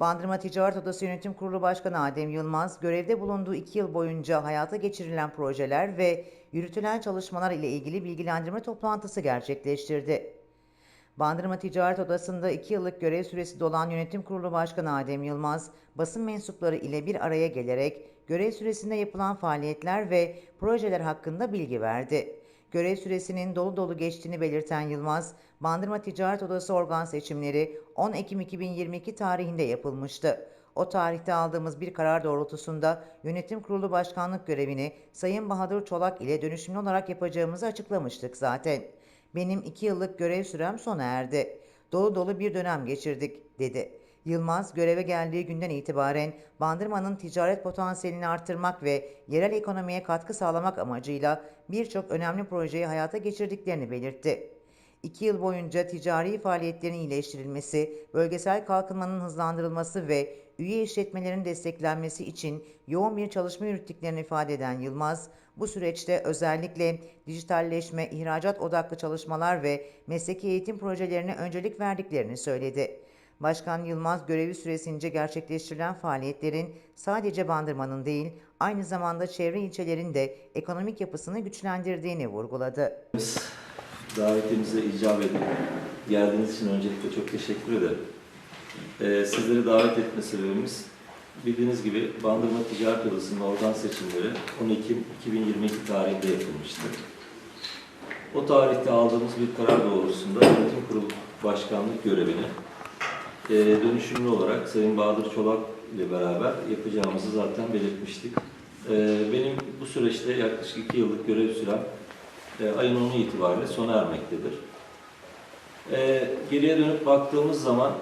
Bandırma Ticaret Odası Yönetim Kurulu Başkanı Adem Yılmaz, görevde bulunduğu iki yıl boyunca hayata geçirilen projeler ve yürütülen çalışmalar ile ilgili bilgilendirme toplantısı gerçekleştirdi. Bandırma Ticaret Odası'nda iki yıllık görev süresi dolan Yönetim Kurulu Başkanı Adem Yılmaz, basın mensupları ile bir araya gelerek görev süresinde yapılan faaliyetler ve projeler hakkında bilgi verdi. Görev süresinin dolu dolu geçtiğini belirten Yılmaz, Bandırma Ticaret Odası organ seçimleri 10 Ekim 2022 tarihinde yapılmıştı. O tarihte aldığımız bir karar doğrultusunda Yönetim Kurulu Başkanlık görevini Sayın Bahadır Çolak ile dönüşümlü olarak yapacağımızı açıklamıştık zaten. Benim iki yıllık görev sürem sona erdi. Dolu dolu bir dönem geçirdik, dedi. Yılmaz göreve geldiği günden itibaren Bandırma'nın ticaret potansiyelini artırmak ve yerel ekonomiye katkı sağlamak amacıyla birçok önemli projeyi hayata geçirdiklerini belirtti. İki yıl boyunca ticari faaliyetlerin iyileştirilmesi, bölgesel kalkınmanın hızlandırılması ve üye işletmelerin desteklenmesi için yoğun bir çalışma yürüttüklerini ifade eden Yılmaz, bu süreçte özellikle dijitalleşme, ihracat odaklı çalışmalar ve mesleki eğitim projelerine öncelik verdiklerini söyledi. Başkan Yılmaz görevi süresince gerçekleştirilen faaliyetlerin sadece Bandırma'nın değil, aynı zamanda çevre ilçelerin de ekonomik yapısını güçlendirdiğini vurguladı. Davetimize icap edip geldiğiniz için öncelikle çok teşekkür ederim. Ee, sizleri davet etme sebebimiz bildiğiniz gibi Bandırma Ticaret Odası'nın organ seçimleri 10 Ekim 2022 tarihinde yapılmıştı. O tarihte aldığımız bir karar doğrultusunda Yönetim Kurulu Başkanlık görevini e, dönüşümlü olarak Sayın Bahadır Çolak ile beraber yapacağımızı zaten belirtmiştik. E, benim bu süreçte yaklaşık iki yıllık görev sürem e, ayın 10'u itibariyle sona ermektedir. E, geriye dönüp baktığımız zaman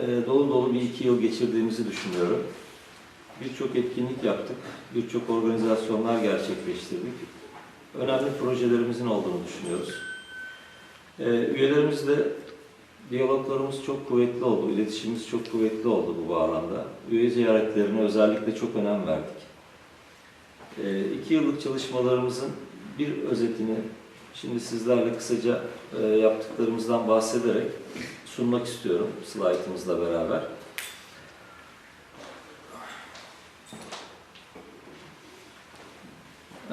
e, dolu dolu bir iki yıl geçirdiğimizi düşünüyorum. Birçok etkinlik yaptık, birçok organizasyonlar gerçekleştirdik. Önemli projelerimizin olduğunu düşünüyoruz. E, üyelerimizle diyaloglarımız çok kuvvetli oldu, iletişimimiz çok kuvvetli oldu bu bağlamda. Üye ziyaretlerine özellikle çok önem verdik. E, iki yıllık çalışmalarımızın bir özetini şimdi sizlerle kısaca e, yaptıklarımızdan bahsederek sunmak istiyorum slaytımızla beraber.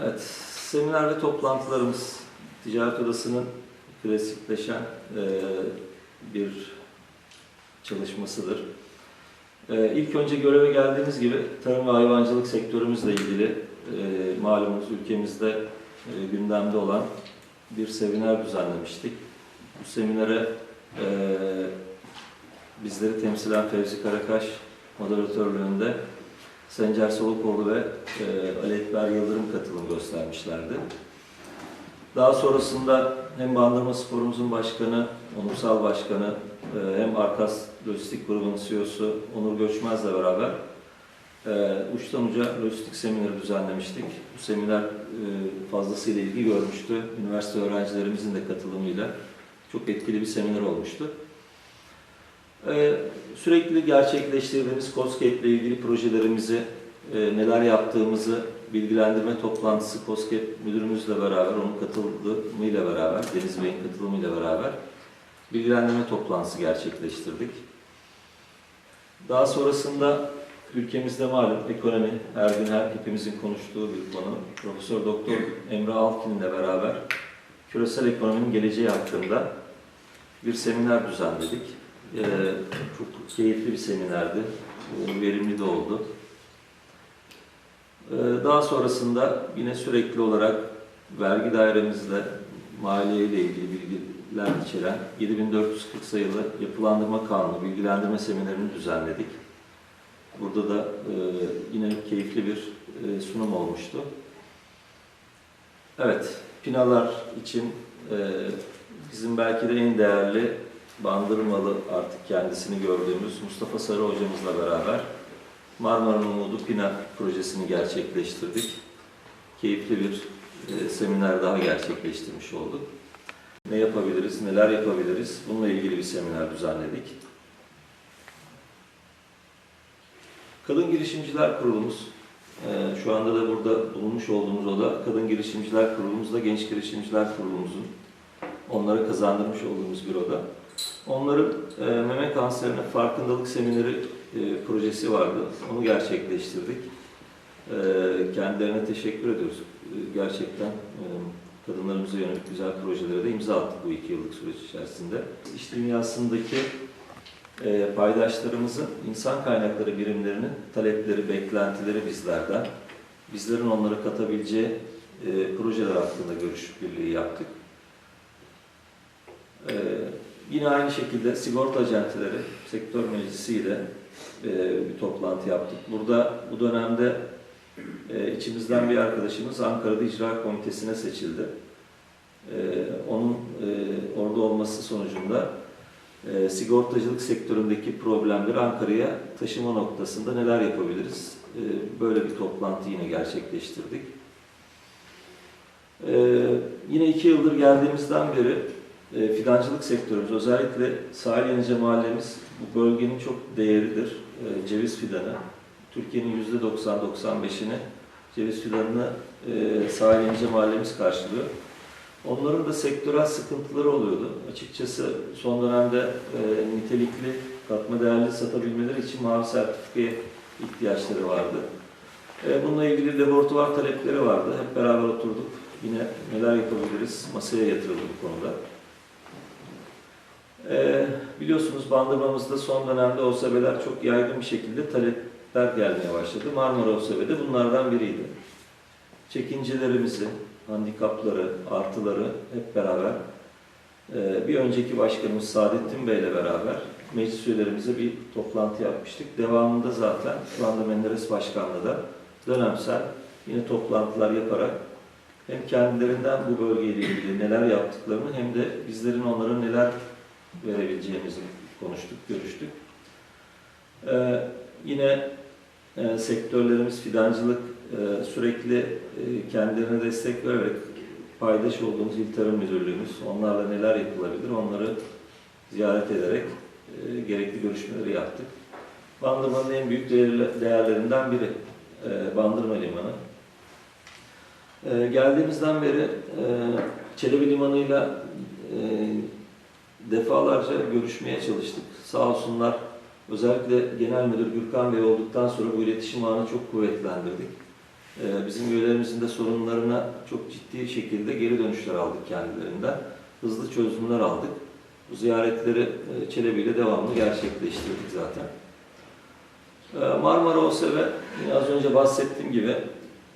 Evet, seminer ve toplantılarımız Ticaret Odası'nın klasikleşen e, bir çalışmasıdır. E, ilk önce göreve geldiğimiz gibi tarım ve hayvancılık sektörümüzle ilgili e, malumunuz ülkemizde e, gündemde olan bir seminer düzenlemiştik. Bu seminere e, bizleri temsilen Fevzi Karakaş moderatörlüğünde Sencer Solukoğlu ve e, Ali Ekber Yıldırım katılım göstermişlerdi. Daha sonrasında hem Bandırma Sporumuzun başkanı, onursal başkanı, e, hem Arkas Lojistik Grubu'nun CEO'su Onur Göçmez'le beraber e, uçtan uca lojistik semineri düzenlemiştik. Bu seminer e, fazlasıyla ilgi görmüştü. Üniversite öğrencilerimizin de katılımıyla çok etkili bir seminer olmuştu. Sürekli gerçekleştirdiğimiz COSGAPE ile ilgili projelerimizi, neler yaptığımızı bilgilendirme toplantısı COSGAPE müdürümüzle beraber, onun katılımıyla beraber, Deniz Bey'in katılımıyla beraber bilgilendirme toplantısı gerçekleştirdik. Daha sonrasında ülkemizde malum ekonomi her gün her hepimizin konuştuğu bir konu. Profesör Doktor Emre Alkin ile beraber küresel ekonominin geleceği hakkında bir seminer düzenledik. Ee, çok keyifli bir seminerdi. Verimli de oldu. Ee, Daha sonrasında yine sürekli olarak vergi dairemizle maliye ile ilgili bilgiler içeren 7440 sayılı yapılandırma kanunu bilgilendirme seminerini düzenledik. Burada da e, yine keyifli bir e, sunum olmuştu. Evet, finalar için e, bizim belki de en değerli Bandırmalı artık kendisini gördüğümüz Mustafa Sarı hocamızla beraber Marmara'nın Umudu Pina projesini gerçekleştirdik. Keyifli bir e, seminer daha gerçekleştirmiş olduk. Ne yapabiliriz, neler yapabiliriz? Bununla ilgili bir seminer düzenledik. Kadın Girişimciler Kurulumuz, e, şu anda da burada bulunmuş olduğumuz oda Kadın Girişimciler Kurulumuz da Genç Girişimciler Kurulumuzun onlara kazandırmış olduğumuz bir oda. Onların e, meme kanserine farkındalık semineri e, projesi vardı. Onu gerçekleştirdik. E, kendilerine teşekkür ediyoruz. E, gerçekten e, kadınlarımıza yönelik güzel projelere de imza attık bu iki yıllık süreç içerisinde. İş dünyasındaki e, paydaşlarımızın insan kaynakları birimlerinin talepleri, beklentileri bizlerden, bizlerin onlara katabileceği projeler hakkında görüş birliği yaptık. Yine aynı şekilde sigorta acenteleri, sektör meclisiyle bir toplantı yaptık. Burada bu dönemde e, içimizden bir arkadaşımız Ankara'da İcra Komitesi'ne seçildi. E, onun e, orada olması sonucunda e, sigortacılık sektöründeki problemleri Ankara'ya taşıma noktasında neler yapabiliriz? E, böyle bir toplantı yine gerçekleştirdik. E, yine iki yıldır geldiğimizden beri e, fidancılık sektörümüz, özellikle Sahil Yenice Mahallemiz bu bölgenin çok değeridir. E, ceviz fidanı. Türkiye'nin %90-95'ini ceviz fidanını e, Sahil Yenice Mahallemiz karşılıyor. Onların da sektörel sıkıntıları oluyordu. Açıkçası son dönemde e, nitelikli, katma değerli satabilmeleri için mavi sertifikaya ihtiyaçları vardı. E, bununla ilgili laboratuvar talepleri vardı. Hep beraber oturduk. Yine neler yapabiliriz masaya yatırıldı bu konuda. E, biliyorsunuz bandırmamızda son dönemde OSB'ler çok yaygın bir şekilde talepler gelmeye başladı. Marmara OSB de bunlardan biriydi. Çekincelerimizi, handikapları, artıları hep beraber e, bir önceki başkanımız Saadettin Bey ile beraber meclis üyelerimize bir toplantı yapmıştık. Devamında zaten şu anda Menderes Başkanlığı da dönemsel yine toplantılar yaparak hem kendilerinden bu bölgeyle ilgili neler yaptıklarını hem de bizlerin onlara neler verebileceğimizi konuştuk, görüştük. Ee, yine e, sektörlerimiz fidancılık e, sürekli e, kendilerine destek vererek paydaş olduğumuz İl Tarım Müdürlüğümüz onlarla neler yapılabilir onları ziyaret ederek e, gerekli görüşmeleri yaptık. Bandırma'nın en büyük değerlerinden biri e, Bandırma Limanı. E, geldiğimizden beri e, Çelebi Limanı'yla e, defalarca görüşmeye çalıştık. Sağ olsunlar özellikle Genel Müdür Gürkan Bey olduktan sonra bu iletişim ağını çok kuvvetlendirdik. Ee, Bizim üyelerimizin de sorunlarına çok ciddi şekilde geri dönüşler aldık kendilerinden. Hızlı çözümler aldık. Bu ziyaretleri e, Çelebi ile devamlı gerçekleştirdik zaten. Ee, Marmara OSB, az önce bahsettiğim gibi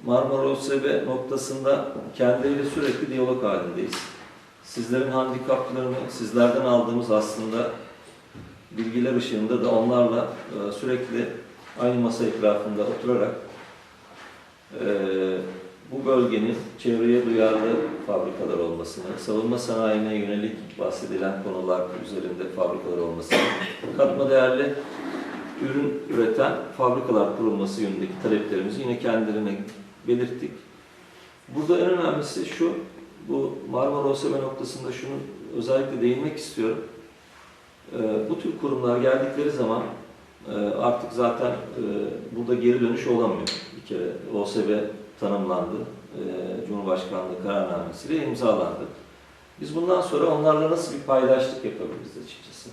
Marmara OSB noktasında kendileriyle sürekli diyalog halindeyiz. Sizlerin handikaplarını, sizlerden aldığımız aslında bilgiler ışığında da onlarla e, sürekli aynı masa etrafında oturarak e, bu bölgenin çevreye duyarlı fabrikalar olmasını, savunma sanayine yönelik bahsedilen konular üzerinde fabrikalar olmasını, katma değerli ürün üreten fabrikalar kurulması yönündeki taleplerimizi yine kendilerine belirttik. Burada en önemlisi şu, bu Marmara OSB noktasında şunu özellikle değinmek istiyorum. Ee, Bu tür kurumlar geldikleri zaman e, artık zaten e, burada geri dönüş olamıyor. Bir kere OSB tanımlandı, e, Cumhurbaşkanlığı kararnamesiyle imzalandı. Biz bundan sonra onlarla nasıl bir paydaşlık yapabiliriz açıkçası.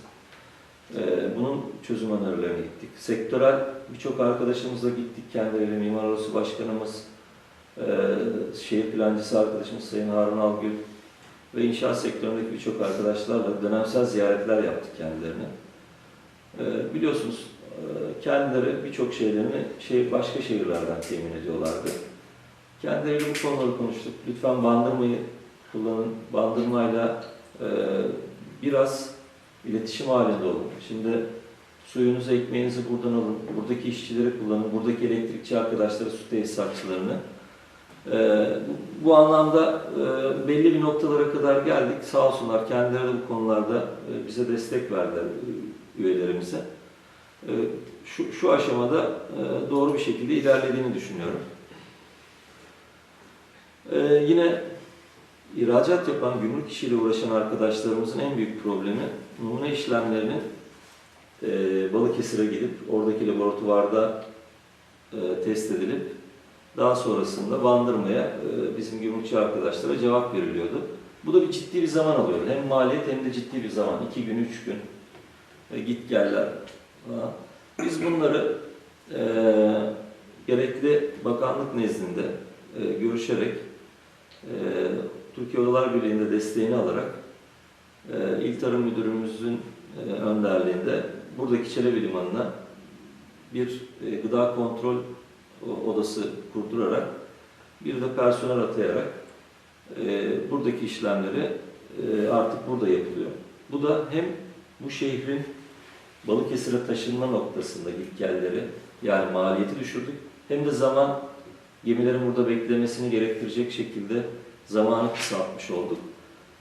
E, Bunun çözüm önerilerine gittik. Sektörel birçok arkadaşımızla gittik. Kendileriyle Mimar Odası Başkanımız, e, şehir plancısı arkadaşımız Sayın Harun Algül, ve inşaat sektöründeki birçok arkadaşlarla dönemsel ziyaretler yaptık kendilerine. Ee, biliyorsunuz e, kendileri birçok şeylerini şey, başka şehirlerden temin ediyorlardı. Kendileriyle bu konuları konuştuk. Lütfen bandırmayı kullanın. Bandırmayla e, biraz iletişim halinde olun. Şimdi suyunuzu, ekmeğinizi buradan alın. Buradaki işçileri kullanın. Buradaki elektrikçi arkadaşları, su tesisatçılarını. Ee, bu- anlamda e, belli bir noktalara kadar geldik. Sağ olsunlar kendileri de bu konularda e, bize destek verdiler e, üyelerimize. Şu, şu aşamada doğru bir şekilde ilerlediğini düşünüyorum. Yine ihracat yapan, gümrük işiyle uğraşan arkadaşlarımızın en büyük problemi numune işlemlerinin Balıkesir'e gidip oradaki laboratuvarda test edilip daha sonrasında bandırmaya e, bizim gümrükçü arkadaşlara cevap veriliyordu. Bu da bir ciddi bir zaman alıyor. Hem maliyet hem de ciddi bir zaman. iki gün, üç gün. E, git geller. Biz bunları e, gerekli bakanlık nezdinde görüşerek Türkiye Odalar Birliği'nde desteğini alarak İl Tarım Müdürümüzün önderliğinde buradaki Çelebi Limanı'na bir gıda kontrol odası kurdurarak bir de personel atayarak e, buradaki işlemleri e, artık burada yapılıyor. Bu da hem bu şehrin Balıkesir'e taşınma noktasında gitgelleri yani maliyeti düşürdük hem de zaman gemilerin burada beklemesini gerektirecek şekilde zamanı kısaltmış olduk.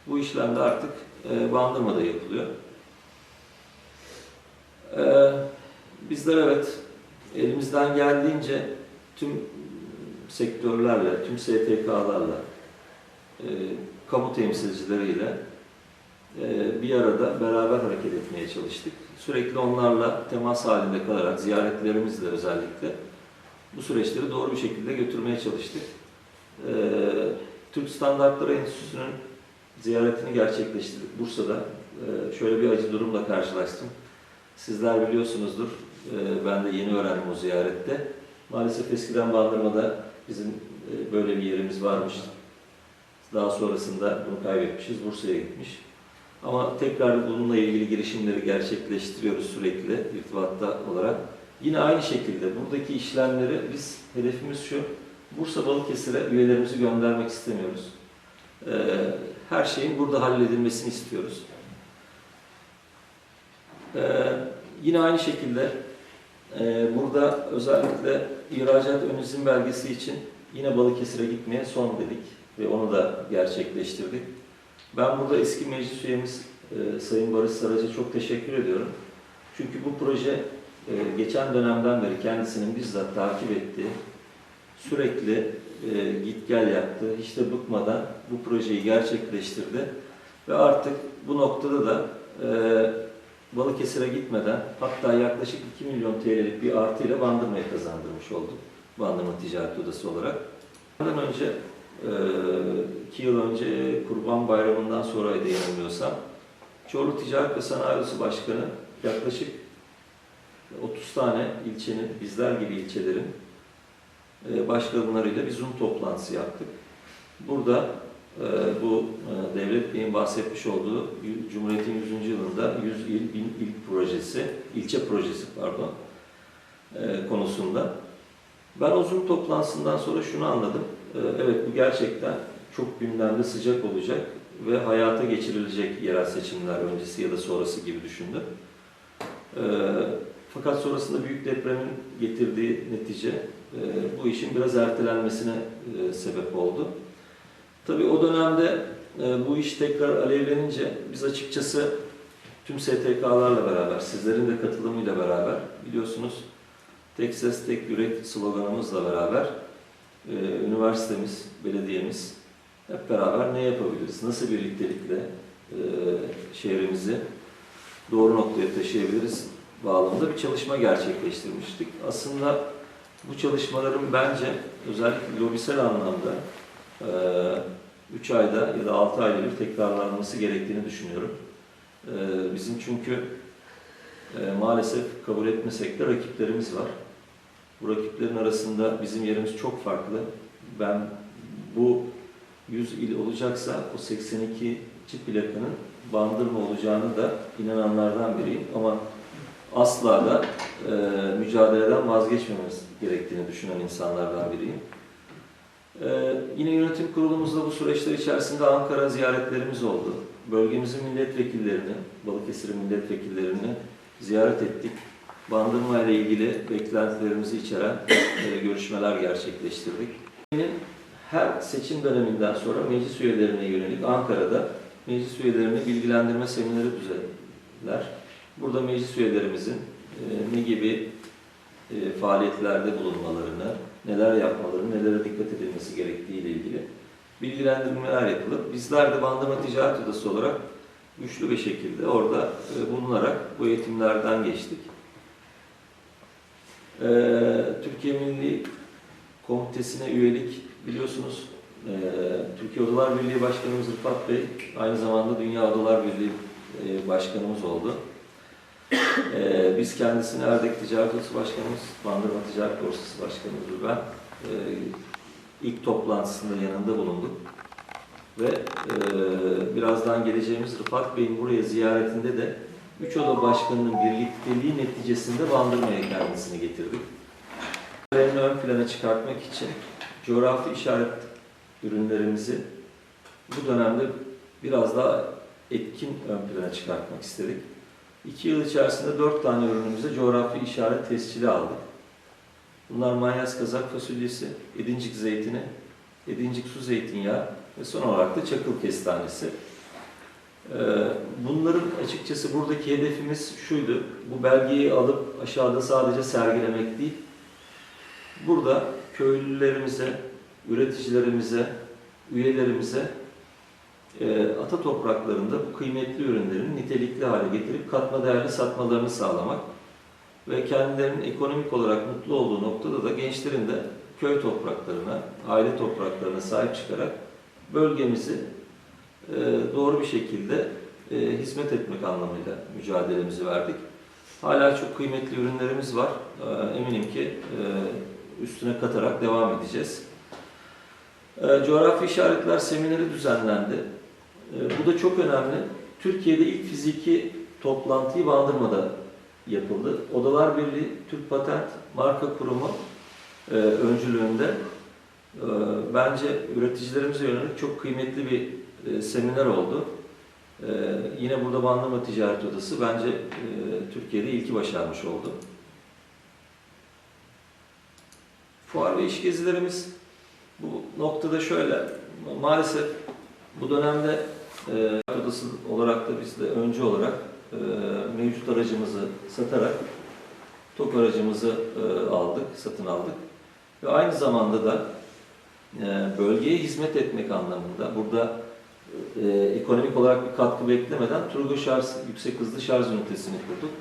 Bu işlem de artık e, Bandırma'da yapılıyor. E, bizler evet elimizden geldiğince tüm sektörlerle, tüm STK'larla, e, kamu temsilcileriyle e, bir arada beraber hareket etmeye çalıştık. Sürekli onlarla temas halinde kalarak, ziyaretlerimizle özellikle bu süreçleri doğru bir şekilde götürmeye çalıştık. E, Türk Standartları Enstitüsü'nün ziyaretini gerçekleştirdik Bursa'da. E, şöyle bir acı durumla karşılaştım. Sizler biliyorsunuzdur, e, ben de yeni öğrendim o ziyarette. Maalesef eskiden Bandırma'da bizim e, böyle bir yerimiz varmış. Daha sonrasında bunu kaybetmişiz, Bursa'ya gitmiş. Ama tekrar bununla ilgili girişimleri gerçekleştiriyoruz sürekli irtibatta olarak. Yine aynı şekilde buradaki işlemleri biz, hedefimiz şu, Bursa Balıkesir'e üyelerimizi göndermek istemiyoruz. Ee, her şeyin burada halledilmesini istiyoruz. Ee, yine aynı şekilde e, burada özellikle ihracat ön izin belgesi için yine Balıkesir'e gitmeye son dedik ve onu da gerçekleştirdik. Ben burada eski meclis üyemiz e, Sayın Barış Saraç'a çok teşekkür ediyorum. Çünkü bu proje e, geçen dönemden beri kendisinin bizzat takip ettiği, sürekli e, git gel yaptı, hiç de bıkmadan bu projeyi gerçekleştirdi. Ve artık bu noktada da Balıkesir'e gitmeden hatta yaklaşık 2 milyon TL'lik bir artıyla Bandırma'ya kazandırmış olduk. Bandırma Ticaret Odası olarak. Bundan önce, e, iki yıl önce Kurban Bayramı'ndan sonraydı yanılmıyorsam, Çorlu Ticaret ve Sanayi Odası Başkanı yaklaşık 30 tane ilçenin, bizler gibi ilçelerin e, başkanlarıyla bir Zoom toplantısı yaptık. Burada e, bu e, Devlet Bey'in bahsetmiş olduğu Cumhuriyet'in 100. yılında 100 il, 1000 il projesi, ilçe projesi pardon, e, konusunda. Ben o Zoom toplantısından sonra şunu anladım. E, evet bu gerçekten çok gündemde sıcak olacak ve hayata geçirilecek yerel seçimler öncesi ya da sonrası gibi düşündüm. Fakat sonrasında büyük depremin getirdiği netice bu işin biraz ertelenmesine sebep oldu. Tabii o dönemde e, bu iş tekrar alevlenince biz açıkçası tüm STK'larla beraber, sizlerin de katılımıyla beraber biliyorsunuz tek ses tek yürek sloganımızla beraber e, üniversitemiz, belediyemiz hep beraber ne yapabiliriz, nasıl birliktelikle e, şehrimizi doğru noktaya taşıyabiliriz bağlamında bir çalışma gerçekleştirmiştik. Aslında bu çalışmaların bence özellikle lobisel anlamda 3 ayda ya da 6 ayda bir tekrarlanması gerektiğini düşünüyorum. Ee, Bizim çünkü e, maalesef kabul etmesek de rakiplerimiz var. Bu rakiplerin arasında bizim yerimiz çok farklı. Ben bu 100 il olacaksa o 82 çift plakanın bandırma olacağını da inananlardan biriyim. Ama asla da e, mücadeleden vazgeçmemiz gerektiğini düşünen insanlardan biriyim. Yine yönetim kurulumuzda bu süreçler içerisinde Ankara ziyaretlerimiz oldu. Bölgemizin milletvekillerini, Balıkesir'in milletvekillerini ziyaret ettik. Bandırma ile ilgili beklentilerimizi içeren e, görüşmeler gerçekleştirdik. Benim her seçim döneminden sonra meclis üyelerine yönelik Ankara'da meclis üyelerini bilgilendirme semineri düzenler. Burada meclis üyelerimizin e, ne gibi e, faaliyetlerde bulunmalarını, neler yapmaları, nelere dikkat edilmesi gerektiği ile ilgili bilgilendirmeler yapılıp bizler de Bandırma Ticaret Odası olarak güçlü bir şekilde orada e, bulunarak bu eğitimlerden geçtik. E, Türkiye Milli Komitesi'ne üyelik biliyorsunuz Ee, Türkiye Odalar Birliği Başkanımız Rıfat Bey aynı zamanda Dünya Odalar Birliği e, Başkanımız oldu. Ee, biz kendisini Erdek Ticaret Odası Başkanımız, Bandırma Ticaret Borsası Başkanımız ve ben e, ilk toplantısında yanında bulunduk. Ve e, birazdan geleceğimiz Rıfat Bey'in buraya ziyaretinde de Üç Oda Başkanı'nın birlikteliği neticesinde Bandırma'ya kendisini getirdik. Ürünlerini ön plana çıkartmak için coğrafi işaret ürünlerimizi bu dönemde biraz daha etkin ön plana çıkartmak istedik. İki yıl içerisinde dört tane ürünümüze coğrafi işaret tescili aldık. Bunlar manyas kazak fasulyesi, edincik zeytini, edincik su zeytinyağı ve son olarak da çakıl kestanesi. Ee, Bunların açıkçası buradaki hedefimiz şuydu. Bu belgeyi alıp aşağıda sadece sergilemek değil, burada köylülerimize, üreticilerimize, üyelerimize e, ata topraklarında bu kıymetli ürünlerin nitelikli hale getirip katma değerli satmalarını sağlamak ve kendilerinin ekonomik olarak mutlu olduğu noktada da gençlerin de köy topraklarına, aile topraklarına sahip çıkarak bölgemizi e, doğru bir şekilde e, hizmet etmek anlamıyla mücadelemizi verdik. Hala çok kıymetli ürünlerimiz var. E, Eminim ki e, üstüne katarak devam edeceğiz. E, Coğrafi işaretler semineri düzenlendi. E, Bu da çok önemli. Türkiye'de ilk fiziki toplantıyı Bandırma'da yapıldı. Odalar Birliği Türk Patent Marka Kurumu e, öncülüğünde e, bence üreticilerimize yönelik çok kıymetli bir e, seminer oldu. Yine burada Bandırma Ticaret Odası bence Türkiye'de ilki başarmış oldu. Fuar ve iş gezilerimiz bu noktada şöyle. Maalesef bu dönemde e, odası olarak da biz de öncü olarak e, mevcut aracımızı satarak TOK aracımızı e, aldık, satın aldık. Ve aynı zamanda da e, bölgeye hizmet etmek anlamında burada e, ekonomik olarak bir katkı beklemeden turbo şarj, yüksek hızlı şarj ünitesini kurduk.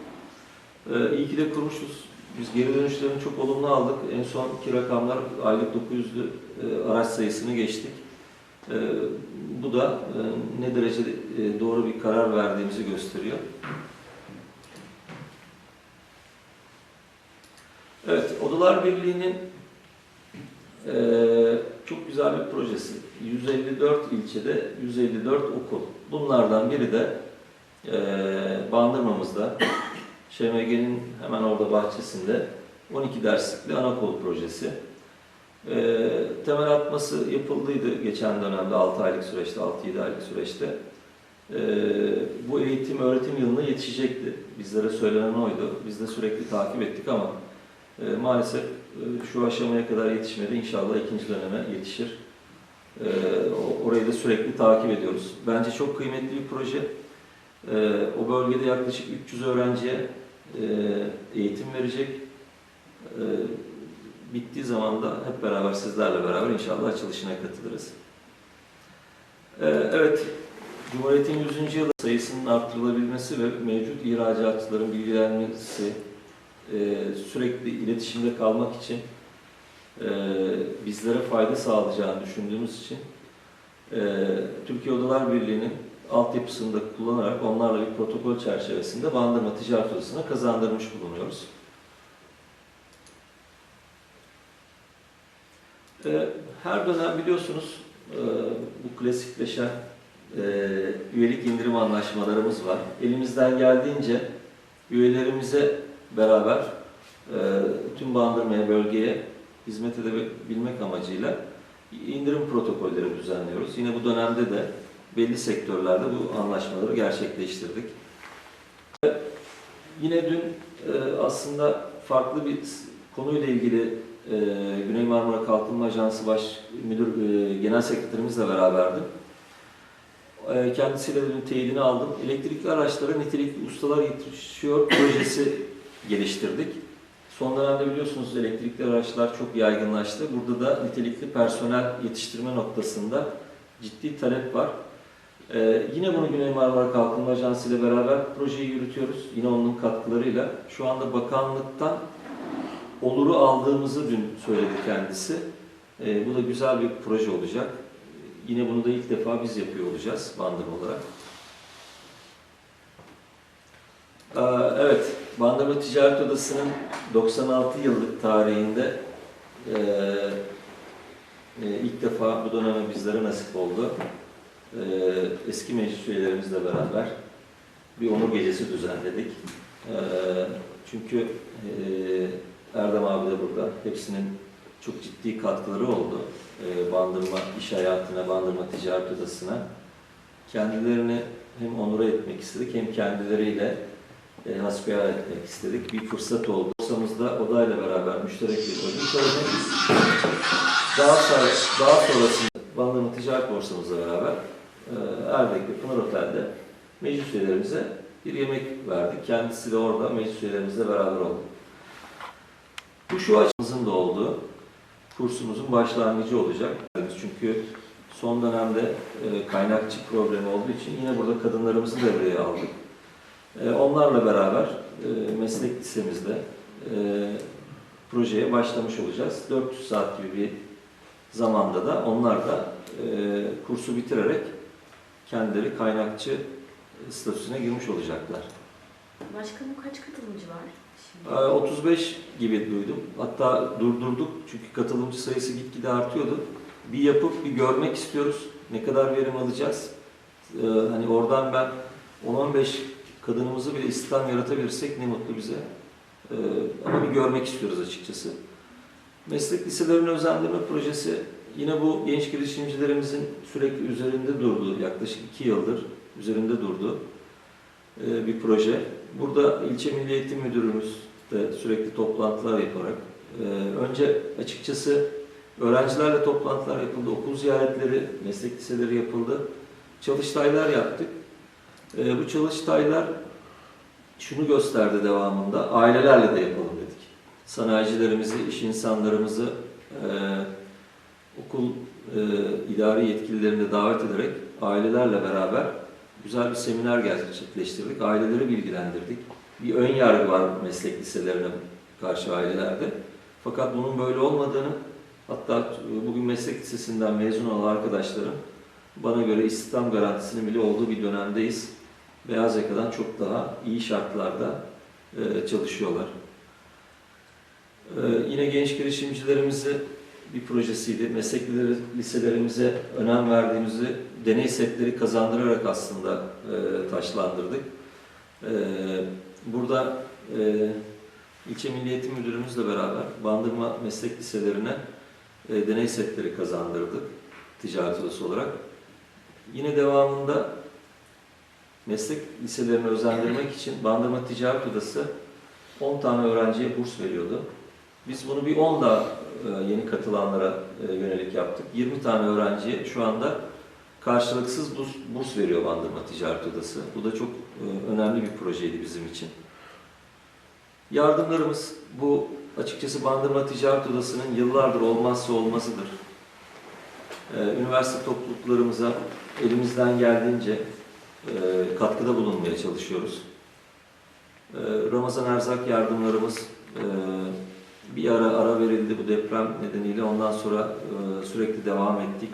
E, iyi ki de kurmuşuz. Biz geri dönüşlerini çok olumlu aldık. En sonki rakamlar aylık 900'lü e, araç sayısını geçtik. E, bu da e, ne derece e, doğru bir karar verdiğimizi gösteriyor. Evet, Odalar Birliği'nin e, çok güzel bir projesi. 154 ilçede 154 okul. Bunlardan biri de e, Bandırmamızda ŞMG'nin hemen orada bahçesinde 12 derslikli anaokul projesi. E, temel atması yapıldıydı geçen dönemde 6 aylık süreçte, 6-7 aylık süreçte. E, bu eğitim öğretim yılına yetişecekti. Bizlere söylenen oydu. Biz de sürekli takip ettik ama e, maalesef e, şu aşamaya kadar yetişmedi. İnşallah ikinci döneme yetişir. E, orayı da sürekli takip ediyoruz. Bence çok kıymetli bir proje. E, o bölgede yaklaşık 300 öğrenciye e, eğitim verecek. E, bittiği zaman da hep beraber sizlerle beraber inşallah açılışına katılırız. E, evet, Cumhuriyet'in 100. yılı sayısının arttırılabilmesi ve mevcut ihracatçıların bilgilenmesi, e, sürekli iletişimde kalmak için e, bizlere fayda sağlayacağını düşündüğümüz için e, Türkiye Odalar Birliği'nin altyapısını da kullanarak onlarla bir protokol çerçevesinde Bandırma Ticaret Odası'na kazandırmış bulunuyoruz. E, her dönem biliyorsunuz e, bu klasikleşen e, üyelik indirim anlaşmalarımız var. Elimizden geldiğince üyelerimize beraber e, tüm bandırmaya, bölgeye hizmet edebilmek amacıyla indirim protokolleri düzenliyoruz. Yine bu dönemde de belli sektörlerde bu anlaşmaları gerçekleştirdik. Yine dün e, aslında farklı bir konuyla ilgili e, Güney Marmara Kalkınma Ajansı Baş Müdür e, Genel Sekreterimizle beraberdim. E, Kendisiyle de teyidini aldım. Elektrikli araçlara nitelikli ustalar yetişiyor projesi geliştirdik. Son dönemde biliyorsunuz elektrikli araçlar çok yaygınlaştı. Burada da nitelikli personel yetiştirme noktasında ciddi talep var. Ee, yine bunu Güney Marmara Kalkınma Ajansı ile beraber projeyi yürütüyoruz. Yine onun katkılarıyla. Şu anda bakanlıktan oluru aldığımızı dün söyledi kendisi. Ee, bu da güzel bir proje olacak. Yine bunu da ilk defa biz yapıyor olacağız Bandırma olarak. Aa, Evet, Bandırma Ticaret Odası'nın 96 yıllık tarihinde eee, e, ilk defa bu döneme bizlere nasip oldu. Eski meclis üyelerimizle beraber bir onur gecesi düzenledik. Çünkü Erdem abi de burada. Hepsinin çok ciddi katkıları oldu. Eee, Bandırma iş hayatına, Bandırma Ticaret Odası'na. Kendilerini hem onur etmek istedik hem kendileriyle e, hasbihal etmek istedik. Bir fırsat oldu. Borsamızda odayla beraber müşterek bir ödül töreni. Daha, sonra, daha sonrasında Bandırma Ticaret Borsamızla beraber e, Erdek'te Pınar Otel'de meclis üyelerimize bir yemek verdik. Kendisi de orada meclis üyelerimizle beraber oldu. Bu şu açımızın da olduğu kursumuzun başlangıcı olacak. Çünkü son dönemde e, kaynakçı problemi olduğu için yine burada kadınlarımızı devreye aldık. E, Onlarla beraber e, meslek lisemizde e, projeye başlamış olacağız. 400 saat gibi bir zamanda da onlar da kursu bitirerek kendileri kaynakçı statüsüne girmiş olacaklar. Başkanım kaç katılımcı var? E, 35 gibi duydum. Hatta durdurduk çünkü katılımcı sayısı gitgide artıyordu. Bir yapıp bir görmek istiyoruz. Ne kadar verim alacağız? E, Hani oradan ben 10-15 kadınımızı bile istihdam yaratabilirsek ne mutlu bize. Ee, ama bir görmek istiyoruz açıkçası. Meslek liselerinin özendirme projesi yine bu genç girişimcilerimizin sürekli üzerinde durduğu, yaklaşık iki yıldır üzerinde durduğu e, bir proje. Burada ilçe milli eğitim müdürümüz de sürekli toplantılar yaparak e, önce açıkçası öğrencilerle toplantılar yapıldı, okul ziyaretleri, meslek liseleri yapıldı, çalıştaylar yaptık. E, bu çalıştaylar şunu gösterdi devamında, ailelerle de yapalım dedik. Sanayicilerimizi, iş insanlarımızı, e, okul idari yetkililerini davet ederek ailelerle beraber güzel bir seminer gerçekleştirdik. Aileleri bilgilendirdik. Bir ön yargı var meslek liselerine karşı ailelerde. Fakat bunun böyle olmadığını, hatta bugün meslek lisesinden mezun olan arkadaşlarım bana göre istihdam garantisinin bile olduğu bir dönemdeyiz. Beyaz yakadan çok daha iyi şartlarda e, çalışıyorlar. E, yine genç girişimcilerimizi bir projesiydi. Meslek liselerimize önem verdiğimizi deney setleri kazandırarak aslında e, taşlandırdık. E, burada e, ilçe Milli Eğitim Müdürümüzle beraber Bandırma Meslek Liselerine e, deney setleri kazandırdık ticaret odası olarak. Yine devamında meslek liselerini özendirmek için Bandırma Ticaret Odası 10 tane öğrenciye burs veriyordu. Biz bunu bir 10 da e, yeni katılanlara e, yönelik yaptık. 20 tane öğrenciye şu anda karşılıksız burs, burs veriyor Bandırma Ticaret Odası. Bu da çok e, önemli bir projeydi bizim için. Yardımlarımız bu açıkçası Bandırma Ticaret Odası'nın yıllardır olmazsa olmazıdır. E, Üniversite topluluklarımıza elimizden geldiğince e, katkıda bulunmaya çalışıyoruz. Ramazan erzak yardımlarımız bir ara ara verildi bu deprem nedeniyle. Ondan sonra sürekli devam ettik.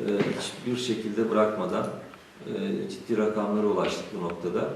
E, hiçbir şekilde bırakmadan e, ciddi rakamlara ulaştık bu noktada.